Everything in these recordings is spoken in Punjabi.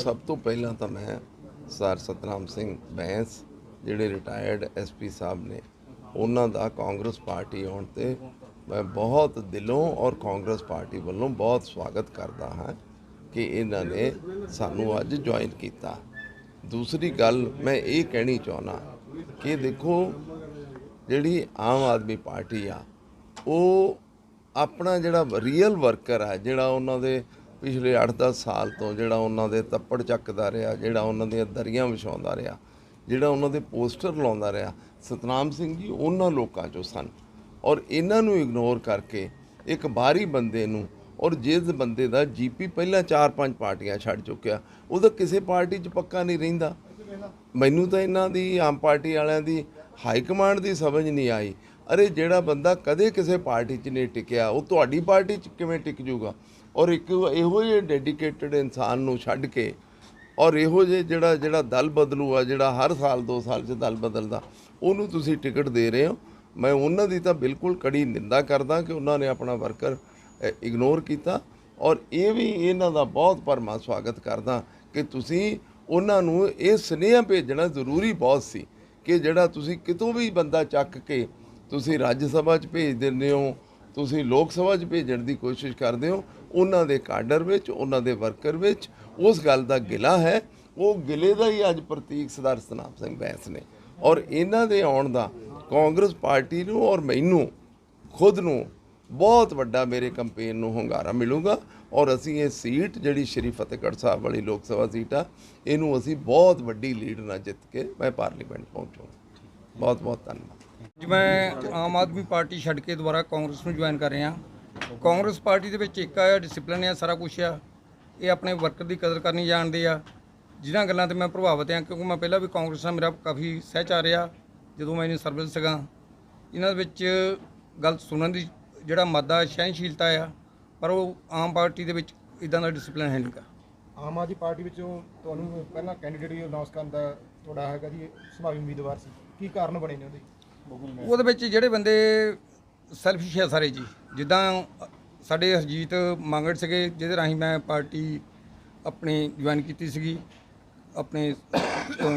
ਸਭ ਤੋਂ ਪਹਿਲਾਂ ਤਾਂ ਮੈਂ ਸਰ ਸਤਨਾਮ ਸਿੰਘ ਬੈਂਸ, ਜਿਹੜੇ ਰਿਟਾਇਰਡ ਐਸਪੀ ਸਾਹਿਬ ਨੇ, ਉਹਨਾਂ ਦਾ ਕਾਂਗਰਸ ਪਾਰਟੀ ਆਉਣ ਤੇ ਮੈਂ ਬਹੁਤ ਦਿਲੋਂ ਔਰ ਕਾਂਗਰਸ ਪਾਰਟੀ ਵੱਲੋਂ ਬਹੁਤ ਸਵਾਗਤ ਕਰਦਾ ਹਾਂ ਕਿ ਇਹਨਾਂ ਨੇ ਸਾਨੂੰ ਅੱਜ ਜੁਆਇਨ ਕੀਤਾ। ਦੂਸਰੀ ਗੱਲ ਮੈਂ ਇਹ ਕਹਿਣੀ ਚਾਹੁੰਦਾ ਕਿ ਦੇਖੋ, ਜਿਹੜੀ ਆਮ ਆਦਮੀ ਪਾਰਟੀ ਆ, ਉਹ ਆਪਣਾ ਜਿਹੜਾ ਰੀਅਲ ਵਰਕਰ ਆ, ਜਿਹੜਾ ਉਹਨਾਂ ਦੇ ਪਿਛਲੇ 8-10 ਸਾਲ ਤੋਂ ਜਿਹੜਾ ਉਹਨਾਂ ਦੇ ਤੱਪੜ ਚੱਕਦਾ ਰਿਹਾ, ਜਿਹੜਾ ਉਹਨਾਂ ਦੀਆਂ ਦਰੀਆਂ ਵਿਛਾਉਂਦਾ ਰਿਹਾ, ਜਿਹੜਾ ਉਹਨਾਂ ਦੇ ਪੋਸਟਰ ਲਾਉਂਦਾ ਰਿਹਾ, ਸਤਨਾਮ ਸਿੰਘ ਜੀ ਉਹਨਾਂ ਲੋਕਾਂ ਚੋਂ ਸਨ। ਔਰ ਇਹਨਾਂ ਨੂੰ ਇਗਨੋਰ ਕਰਕੇ ਇੱਕ ਬਾਹਰੀ ਬੰਦੇ ਨੂੰ ਔਰ ਜਿਸ ਬੰਦੇ ਦਾ ਜੀਪੀ ਪਹਿਲਾਂ 4-5 ਪਾਰਟੀਆਂ ਛੱਡ ਚੁੱਕਿਆ, ਉਹਦਾ ਕਿਸੇ ਪਾਰਟੀ 'ਚ ਪੱਕਾ ਨਹੀਂ ਰਹਿੰਦਾ। ਮੈਨੂੰ ਤਾਂ ਇਹਨਾਂ ਦੀ, ਆਮ ਪਾਰਟੀ ਵਾਲਿਆਂ ਦੀ ਹਾਈ ਕਮਾਂਡ ਦੀ ਸਮਝ ਨਹੀਂ ਆਈ। ਅਰੇ ਜਿਹੜਾ ਬੰਦਾ ਕਦੇ ਕਿਸੇ ਪਾਰਟੀ 'ਚ ਨਹੀਂ ਟਿਕਿਆ, ਉਹ ਤੁਹਾਡੀ ਪਾਰਟੀ 'ਚ ਕਿਵੇਂ ਟਿਕ ਜਾਊਗਾ ਔਰ ਇੱਕ ਇਹੋ ਜਿਹੇ ਡੈਡੀਕੇਟਡ ਇਨਸਾਨ ਨੂੰ ਛੱਡ ਕੇ ਔਰ ਇਹੋ ਜਿਹੇ ਜਿਹੜਾ ਜਿਹੜਾ ਦਲ ਬਦਲੂ ਆ, ਜਿਹੜਾ ਹਰ ਸਾਲ 2 ਸਾਲ 'ਚ ਦਲ ਬਦਲਦਾ, ਉਹਨੂੰ ਤੁਸੀਂ ਟਿਕਟ ਦੇ ਰਹੇ ਹੋ। ਮੈਂ ਉਹਨਾਂ ਦੀ ਤਾਂ ਬਿਲਕੁਲ ਕੜੀ ਨਿੰਦਾ ਕਰਦਾ ਕਿ ਉਹਨਾਂ ਨੇ ਆਪਣਾ ਵਰਕਰ ਇਗਨੋਰ ਕੀਤਾ। ਔਰ ਇਹ ਵੀ ਇਹਨਾਂ ਦਾ ਬਹੁਤ ਭਰਮਾ ਸਵਾਗਤ ਕਰਦਾ ਕਿ ਤੁਸੀਂ ਉਹਨਾਂ ਨੂੰ ਇਹ ਸੁਨੇਹਾ ਭੇਜਣਾ ਜ਼ਰੂਰੀ ਬਹੁਤ ਸੀ ਕਿ ਜਿਹੜਾ ਤੁਸੀਂ ਕਿਤੋਂ ਵੀ ਬੰਦਾ ਚੱਕ ਕੇ ਤੁਸੀਂ ਰਾਜ ਸਭਾ 'ਚ ਭੇਜ ਦਿੰਦੇ ਹੋ, ਤੁਸੀਂ ਲੋਕ ਸਭਾ 'ਚ ਭੇਜਣ ਦੀ ਕੋਸ਼ਿਸ਼ ਕਰਦੇ ਹੋ ਉਹਨਾਂ ਦੇ ਕਾਡਰ ਵਿੱਚ, ਉਹਨਾਂ ਦੇ ਵਰਕਰ ਵਿੱਚ, ਉਸ ਗੱਲ ਦਾ ਗਿਲਾ ਹੈ। ਉਹ ਗਿਲੇ ਦਾ ਹੀ ਅੱਜ ਪ੍ਰਤੀਕ ਸਰਦਾਰ ਸਤਨਾਮ ਸਿੰਘ ਬੈਂਸ ਨੇ। ਔਰ ਇਹਨਾਂ ਦੇ ਆਉਣ ਦਾ ਕਾਂਗਰਸ ਪਾਰਟੀ ਨੂੰ ਔਰ ਮੈਨੂੰ, ਖੁਦ ਨੂੰ ਬਹੁਤ ਵੱਡਾ ਮੇਰੇ ਕੰਪੇਨ ਨੂੰ ਹੁੰਗਾਰਾ ਮਿਲੂਗਾ। ਔਰ ਅਸੀਂ ਇਹ ਸੀਟ ਜਿਹੜੀ ਸ਼੍ਰੀ ਫਤਿਹਗੜ੍ਹ ਸਾਹਿਬ ਵਾਲੀ ਲੋਕ ਸਭਾ ਸੀਟ ਆ, ਇਹਨੂੰ ਅਸੀਂ ਬਹੁਤ ਵੱਡੀ ਲੀਡ ਨਾਲ ਜਿੱਤ ਕੇ ਮੈਂ ਪਾਰਲੀਮੈਂਟ ਪਹੁੰਚੂਗਾ ਬਹੁਤ ਬਹੁਤ ਧੰਨਵਾਦ। ਅੱਜ ਮੈਂ ਆਮ ਆਦਮੀ ਪਾਰਟੀ ਛੱਡ ਕੇ ਦੁਬਾਰਾ ਕਾਂਗਰਸ ਨੂੰ ਜੁਆਇਨ ਕਰ ਰਿਹਾ। ਕਾਂਗਰਸ ਪਾਰਟੀ ਦੇ ਵਿੱਚ ਇੱਕ ਆ ਡਿਸਪਲਿਨ ਆ ਸਾਰਾ ਕੁਝ ਆ। ਇਹ ਆਪਣੇ ਵਰਕਰ ਦੀ ਕਦਰ ਕਰਨੀ ਜਾਣਦੇ ਆ। ਜਿਨ੍ਹਾਂ ਗੱਲਾਂ ਤੇ ਮੈਂ ਪ੍ਰਭਾਵਿਤ ਆ ਕਿਉਂਕਿ ਮੈਂ ਪਹਿਲਾਂ ਵੀ ਕਾਂਗਰਸ ਨਾਲ ਮੇਰਾ ਕਾਫੀ ਸਹਿਚਾਰ ਰਿਹਾ ਜਦੋਂ ਮੈਂ ਇਹਨੀ ਸਰਵਿਸ ਸੀਗਾ ਇਹਨਾਂ ਦੇ ਵਿੱਚ ਗੱਲ ਸੁਣਨ ਦੀ ਜਿਹੜਾ ਮਾਦਾ ਸਹਿਣਸ਼ੀਲਤਾ ਆ ਪਰ ਉਹ ਆਮ ਪਾਰਟੀ ਦੇ ਵਿੱਚ ਇਦਾਂ ਦਾ ਡਿਸਪਲਿਨ ਹੈ ਨਹੀਂਗਾ ਆਮ ਆਦਮੀ ਪਾਰਟੀ ਵਿੱਚੋਂ ਤੁਹਾਨੂੰ ਪਹਿਲਾਂ ਕੈਂਡੀਡੇਟ ਵੀ ਅਨਾਉਂਸ ਕਰਨ ਦਾ ਤੁਹਾਡਾ ਹੈਗਾ ਜੀ ਸੰਭਾਵੀ ਉਮੀਦਵਾਰ ਸੀ। ਕੀ ਕਾਰਨ ਬਣੇ ਨੇ ਉਹਦੇ? ਉਹਦੇ ਵਿੱਚ ਜਿਹੜੇ ਬੰਦੇ ਸੈਲਫਿਸ਼ ਆ ਸਾਰੇ ਜੀ। ਜਿੱਦਾਂ ਸਾਡੇ ਹਰਜੀਤ ਮੰਗੜ ਸੀਗੇ, ਜਿਹਦੇ ਰਾਹੀਂ ਮੈਂ ਪਾਰਟੀ ਆਪਣੀ ਜੁਆਇਨ ਕੀਤੀ ਸੀਗੀ। ਆਪਣੇ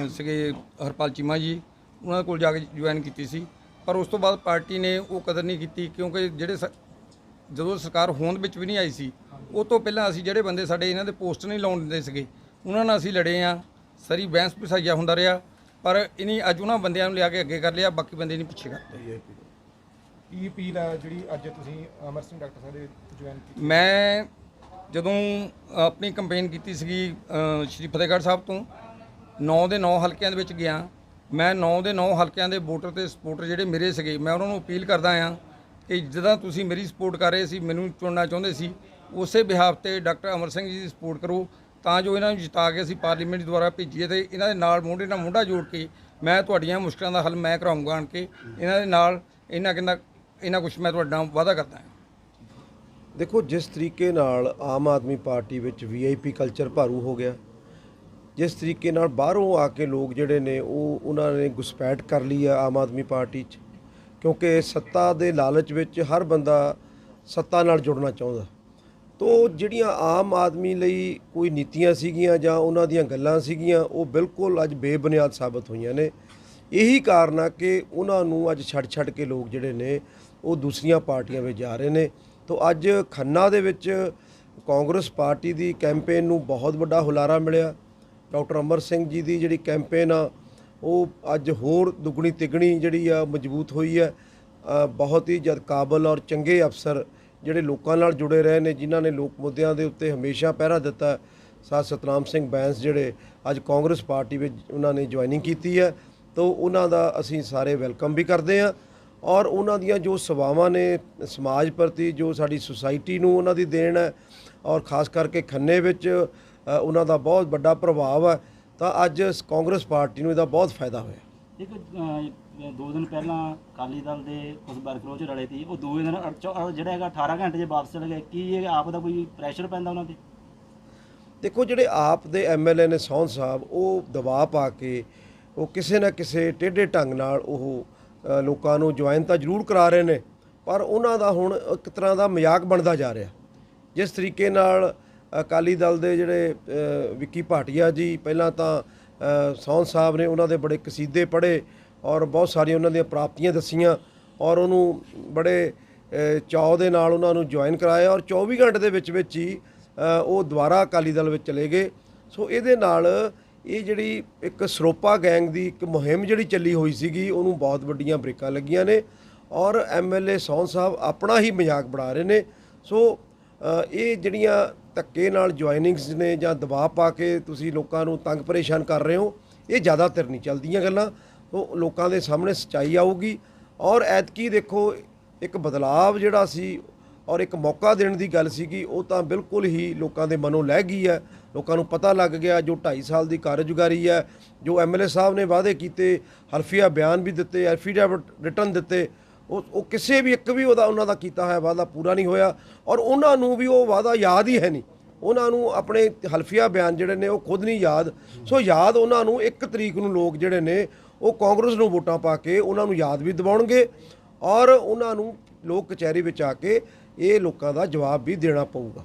ਸੀਗੇ ਹਰਪਾਲ ਚੀਮਾ ਜੀ, ਉਹਨਾਂ ਕੋਲ ਜਾ ਕੇ ਜੁਆਇਨ ਕੀਤੀ ਸੀ। ਪਰ ਉਸ ਤੋਂ ਬਾਅਦ ਪਾਰਟੀ ਨੇ ਉਹ ਕਦਰ ਨਹੀਂ ਕੀਤੀ, ਕਿਉਂਕਿ ਜਿਹੜੇ ਸ- ਜਦੋਂ ਸਰਕਾਰ ਹੋਂਦ ਵਿੱਚ ਵੀ ਨਹੀਂ ਆਈ ਸੀ, ਉਹ ਤੋਂ ਪਹਿਲਾਂ ਅਸੀਂ ਜਿਹੜੇ ਬੰਦੇ ਸਾਡੇ ਇਹਨਾਂ ਦੇ ਪੋਸਟ ਨਹੀਂ ਲਾਉਣ ਦਿੰਦੇ ਸੀਗੇ, ਉਹਨਾਂ ਨਾਲ ਅਸੀਂ ਲੜੇ ਆ। ਸਰੀ ਬੈਂਸ ਪਸਾਈਆ ਹੁੰਦਾ ਰਿਹਾ, ਪਰ ਇਨੀ ਅੱਜ ਉਹਨਾਂ ਬੰਦਿਆਂ ਨੂੰ ਲਿਆ ਕੇ ਅੱਗੇ ਕਰ ਲਿਆ, ਬਾਕੀ ਬੰਦੇ ਨਹੀਂ ਪਿੱਛੇ ਕਰਦੇ। ਕੀ ਅਪੀਲ ਆ ਜਿਹੜੀ ਅੱਜ ਤੁਸੀਂ ਅਮਰ ਸਿੰਘ ਡਾਕਟਰ ਸਾਹਿਬ ਦੇ ਜੁਆਇਨ ਕੀਤੀ ਮੈਂ ਜਦੋਂ ਆਪਣੀ ਕੰਪੇਨ ਕੀਤੀ ਸੀਗੀ ਅ, ਸ਼੍ਰੀ ਫਤਿਹਗੜ੍ਹ ਸਾਹਿਬ ਤੋਂ 9 ਦੇ 9 ਹਲਕਿਆਂ ਦੇ ਵਿੱਚ ਗਿਆ। ਮੈਂ 9 ਦੇ 9 ਹਲਕਿਆਂ ਦੇ ਵੋਟਰ ਤੇ ਸਪੋਰਟਰ ਜਿਹੜੇ ਮੇਰੇ ਸੀਗੇ ਮੈਂ ਉਹਨਾਂ ਨੂੰ ਅਪੀਲ ਕਰਦਾ ਆ ਕਿ ਜਿੱਦਾਂ ਤੁਸੀਂ ਮੇਰੀ ਸਪੋਰਟ ਕਰ ਰਹੇ ਸੀ ਮੈਨੂੰ ਚੁਣਨਾ ਚਾਹੁੰਦੇ ਸੀ ਉਸੇ ਬਿਹਾਫ ਤੇ ਡਾਕਟਰ ਅਮਰ ਸਿੰਘ ਜੀ ਦੀ ਸਪੋਰਟ ਕਰੋ ਤਾਂ ਜੋ ਇਹਨਾਂ ਨੂੰ ਜਿਤਾ ਕੇ ਅਸੀਂ ਪਾਰਲੀਮੈਂਟ ਦੁਆਰਾ ਭੇਜੀਏ ਤੇ ਇਹਨਾਂ ਦੇ ਨਾਲ ਮੋਢੇ ਨਾਲ ਮੋਢਾ ਜੋੜ ਕੇ ਮੈਂ ਤੁਹਾਡੀਆਂ ਮੁਸ਼ਕਲਾਂ ਦਾ ਹੱਲ ਮੈਂ ਕਰਾਉਂਗਾ ਆਣ ਕੇ ਇਹਨਾਂ ਦੇ ਨਾਲ ਇਹਨਾਂ ਕਿੰਨਾ ਇਹਨਾਂ ਕੁਝ ਮੈਂ ਤੁਹਾਡਾ ਵਾਅਦਾ ਕਰਦਾ ਹਾਂ। ਦੇਖੋ, ਜਿਸ ਤਰੀਕੇ ਨਾਲ ਆਮ ਆਦਮੀ ਪਾਰਟੀ ਵਿੱਚ ਵੀਆਈਪੀ ਕਲਚਰ ਭਾਰੂ ਹੋ ਗਿਆ, ਜਿਸ ਤਰੀਕੇ ਨਾਲ ਬਾਹਰੋਂ ਆ ਕੇ ਲੋਕ ਜਿਹੜੇ ਨੇ, ਉਹ ਉਹਨਾਂ ਨੇ ਘੁਸਪੈਠ ਕਰ ਲਈ ਆ ਆਮ ਆਦਮੀ ਪਾਰਟੀ 'ਚ, ਕਿਉਂਕਿ ਸੱਤਾ ਦੇ ਲਾਲਚ ਵਿੱਚ ਹਰ ਬੰਦਾ ਸੱਤਾ ਨਾਲ ਜੁੜਨਾ ਚਾਹੁੰਦਾ। ਤੋ ਜਿਹੜੀਆਂ ਆਮ ਆਦਮੀ ਲਈ ਕੋਈ ਨੀਤੀਆਂ ਸੀਗੀਆਂ ਜਾਂ ਉਹਨਾਂ ਦੀਆਂ ਗੱਲਾਂ ਸੀਗੀਆਂ, ਉਹ ਬਿਲਕੁਲ ਅੱਜ ਬੇਬੁਨਿਆਦ ਸਾਬਤ ਹੋਈਆਂ ਨੇ। ਇਹੀ ਕਾਰਨ ਆ ਕਿ ਉਹਨਾਂ ਨੂੰ ਅੱਜ ਛੱਡ ਛੱਡ ਕੇ ਲੋਕ ਜਿਹੜੇ ਨੇ ਉਹ ਦੂਸਰੀਆਂ ਪਾਰਟੀਆਂ ਵਿੱਚ ਜਾ ਰਹੇ ਨੇ। ਤੋ ਅੱਜ ਖੰਨਾ ਦੇ ਵਿੱਚ ਕਾਂਗਰਸ ਪਾਰਟੀ ਦੀ ਕੈਂਪੇਨ ਨੂੰ ਬਹੁਤ ਵੱਡਾ ਹੁਲਾਰਾ ਮਿਲਿਆ। ਡਾਕਟਰ ਅਮਰ ਸਿੰਘ ਜੀ ਦੀ ਜਿਹੜੀ ਕੈਂਪੇਨ ਆ, ਉਹ ਅੱਜ ਹੋਰ ਦੁੱਗਣੀ ਤਿੱਗਣੀ ਜਿਹੜੀ ਆ ਮਜ਼ਬੂਤ ਹੋਈ ਹੈ। ਬਹੁਤ ਹੀ ਜਦ ਕਾਬਲ ਔਰ ਚੰਗੇ ਅਫਸਰ ਜਿਹੜੇ ਲੋਕਾਂ ਨਾਲ ਜੁੜੇ ਰਹੇ ਨੇ, ਜਿਨ੍ਹਾਂ ਨੇ ਲੋਕ ਮੁੱਦਿਆਂ ਦੇ ਉੱਤੇ ਹਮੇਸ਼ਾ ਪਹਿਰਾ ਦਿੱਤਾ ਸਾਧ ਸਤਨਾਮ ਸਿੰਘ ਬੈਂਸ ਜਿਹੜੇ ਅੱਜ ਕਾਂਗਰਸ ਪਾਰਟੀ ਵਿੱਚ ਉਹਨਾਂ ਨੇ ਜੁਆਇਨਿੰਗ ਕੀਤੀ ਹੈ। ਤਾਂ ਉਹਨਾਂ ਦਾ ਅਸੀਂ ਸਾਰੇ ਵੈਲਕਮ ਵੀ ਕਰਦੇ ਹਾਂ। ਔਰ ਉਹਨਾਂ ਦੀਆਂ ਜੋ ਸੇਵਾਵਾਂ ਨੇ ਸਮਾਜ ਪ੍ਰਤੀ ਜੋ ਸਾਡੀ ਸੁਸਾਇਟੀ ਨੂੰ ਉਹਨਾਂ ਦੀ ਦੇਣ ਹੈ ਔਰ ਖਾਸ ਕਰਕੇ ਖੰਨੇ ਵਿੱਚ ਉਹਨਾਂ ਦਾ ਬਹੁਤ ਵੱਡਾ ਪ੍ਰਭਾਵ ਹੈ ਤਾਂ ਅੱਜ ਕਾਂਗਰਸ ਪਾਰਟੀ ਨੂੰ ਇਹਦਾ ਬਹੁਤ ਫਾਇਦਾ ਹੋਇਆ। ਇੱਕ ਦੋ ਦਿਨ ਪਹਿਲਾਂ ਅਕਾਲੀ ਦਲ ਦੇ ਕੁਝ ਵਰਕਰੋਂ ਚ ਰਲੇ ਸੀ ਉਹ ਦੋ ਦਿਨ ਜਿਹੜਾ ਹੈਗਾ 18 ਘੰਟੇ ਜੇ ਵਾਪਸ ਚਲੇ ਗਏ ਕੀ ਇਹ ਆਪ ਦਾ ਕੋਈ ਪ੍ਰੈਸ਼ਰ ਪੈਂਦਾ ਉਹਨਾਂ ਤੇ? ਦੇਖੋ ਜਿਹੜੇ ਆਪ ਦੇ ਐਮਐਲਏ ਨੇ ਸੌਂਦ ਸਾਹਿਬ ਉਹ ਦਬਾਅ ਪਾ ਕੇ ਉਹ ਕਿਸੇ ਨਾ ਕਿਸੇ ਟੇਢੇ ਢੰਗ ਨਾਲ ਉਹ ਲੋਕਾਂ ਨੂੰ ਜੁਆਇਨ ਤਾਂ ਜ਼ਰੂਰ ਕਰਾ ਰਹੇ ਨੇ ਪਰ ਉਹਨਾਂ ਦਾ ਹੁਣ ਇੱਕ ਤਰ੍ਹਾਂ ਦਾ ਮਜ਼ਾਕ ਬਣਦਾ ਜਾ ਰਿਹਾ। ਜਿਸ ਤਰੀਕੇ ਨਾਲ ਅਕਾਲੀ ਦਲ ਦੇ ਜਿਹੜੇ ਵਿੱਕੀ ਭਾਟੀਆ ਜੀ ਪਹਿਲਾਂ ਤਾਂ ਅ, ਸੌਨ ਸਾਹਿਬ ਨੇ ਉਹਨਾਂ ਦੇ ਬੜੇ ਕਸੀਦੇ ਪੜ੍ਹੇ ਔਰ ਬਹੁਤ ਸਾਰੀਆਂ ਉਹਨਾਂ ਦੀਆਂ ਪ੍ਰਾਪਤੀਆਂ ਦੱਸੀਆਂ ਔਰ ਉਹਨੂੰ ਬੜੇ ਅ, ਚਾਅ ਦੇ ਨਾਲ ਉਹਨਾਂ ਨੂੰ ਜੁਆਇਨ ਕਰਾਇਆ ਔਰ 24 ਘੰਟੇ ਦੇ ਵਿੱਚ ਵਿੱਚ ਹੀ ਉਹ ਦੁਬਾਰਾ ਅਕਾਲੀ ਦਲ ਵਿੱਚ ਚਲੇ ਗਏ। ਸੋ ਇਹਦੇ ਨਾਲ ਇਹ ਜਿਹੜੀ ਇੱਕ ਸਰੋਪਾ ਗੈਂਗ ਦੀ ਇੱਕ ਮੁਹਿੰਮ ਜਿਹੜੀ ਚੱਲੀ ਹੋਈ ਸੀਗੀ, ਉਹਨੂੰ ਬਹੁਤ ਵੱਡੀਆਂ ਬ੍ਰੇਕਾਂ ਲੱਗੀਆਂ ਨੇ ਔਰ ਐਮਐਲਏ ਸੌਂ ਸਾਹਿਬ ਆਪਣਾ ਹੀ ਮਜ਼ਾਕ ਬਣਾ ਰਹੇ ਨੇ। ਸੋ ਇਹ ਜਿਹੜੀਆਂ ਧੱਕੇ ਨਾਲ ਜੁਆਇਨਿੰਗਸ ਨੇ ਜਾਂ ਦਬਾਅ ਪਾ ਕੇ ਤੁਸੀਂ ਲੋਕਾਂ ਨੂੰ ਤੰਗ ਪਰੇਸ਼ਾਨ ਕਰ ਰਹੇ ਹੋ, ਇਹ ਜ਼ਿਆਦਾਤਰ ਨਹੀਂ ਚੱਲਦੀਆਂ ਗੱਲਾਂ। ਉਹ ਲੋਕਾਂ ਦੇ ਸਾਹਮਣੇ ਸੱਚਾਈ ਆਊਗੀ ਔਰ ਐਤਕੀ ਦੇਖੋ, ਇੱਕ ਬਦਲਾਵ ਜਿਹੜਾ ਸੀ ਔਰ ਇੱਕ ਮੌਕਾ ਦੇਣ ਦੀ ਗੱਲ ਸੀਗੀ, ਉਹ ਤਾਂ ਬਿਲਕੁਲ ਹੀ ਲੋਕਾਂ ਦੇ ਮਨੋਂ ਲਹਿ ਗਈ ਹੈ। ਲੋਕਾਂ ਨੂੰ ਪਤਾ ਲੱਗ ਗਿਆ ਜੋ 2.5 ਸਾਲ ਦੀ ਕਾਰਜਗਾਰੀ ਹੈ, ਜੋ ਐਮਐਲਏ ਸਾਹਿਬ ਨੇ ਵਾਅਦੇ ਕੀਤੇ ਹਲਫੀਆ ਬਿਆਨ ਵੀ ਦਿੱਤੇ, ਐਫੀਡੇਵਿਟ ਰਿਟਰਨ ਦਿੱਤੇ। ਉਹ ਉਹ ਕਿਸੇ ਵੀ ਇੱਕ ਵੀ ਉਹਦਾ ਉਹਨਾਂ ਦਾ ਕੀਤਾ ਹੋਇਆ, ਵਾਅਦਾ ਪੂਰਾ ਨਹੀਂ ਹੋਇਆ। ਔਰ ਉਹਨਾਂ ਨੂੰ ਵੀ ਉਹ ਵਾਅਦਾ ਯਾਦ ਹੀ ਹੈ ਨਹੀਂ। ਉਹਨਾਂ ਨੂੰ ਆਪਣੇ ਹਲਫੀਆ ਬਿਆਨ ਜਿਹੜੇ ਨੇ, ਉਹ ਖੁਦ ਨਹੀਂ ਯਾਦ। ਸੋ ਯਾਦ ਉਹਨਾਂ ਨੂੰ ਇੱਕ ਤਰੀਕ ਨੂੰ ਲੋਕ ਜਿਹੜੇ ਨੇ, ਉਹ ਕਾਂਗਰਸ ਨੂੰ ਵੋਟਾਂ ਪਾ ਕੇ ਉਹਨਾਂ ਨੂੰ ਯਾਦ ਵੀ ਦਿਵਾਉਣਗੇ। ਔਰ ਉਹਨਾਂ ਨੂੰ ਲੋਕ ਕਚਹਿਰੀ ਵਿੱਚ ਆ ਕੇ ਇਹ ਲੋਕਾਂ ਦਾ ਜਵਾਬ ਵੀ ਦੇਣਾ ਪਊਗਾ।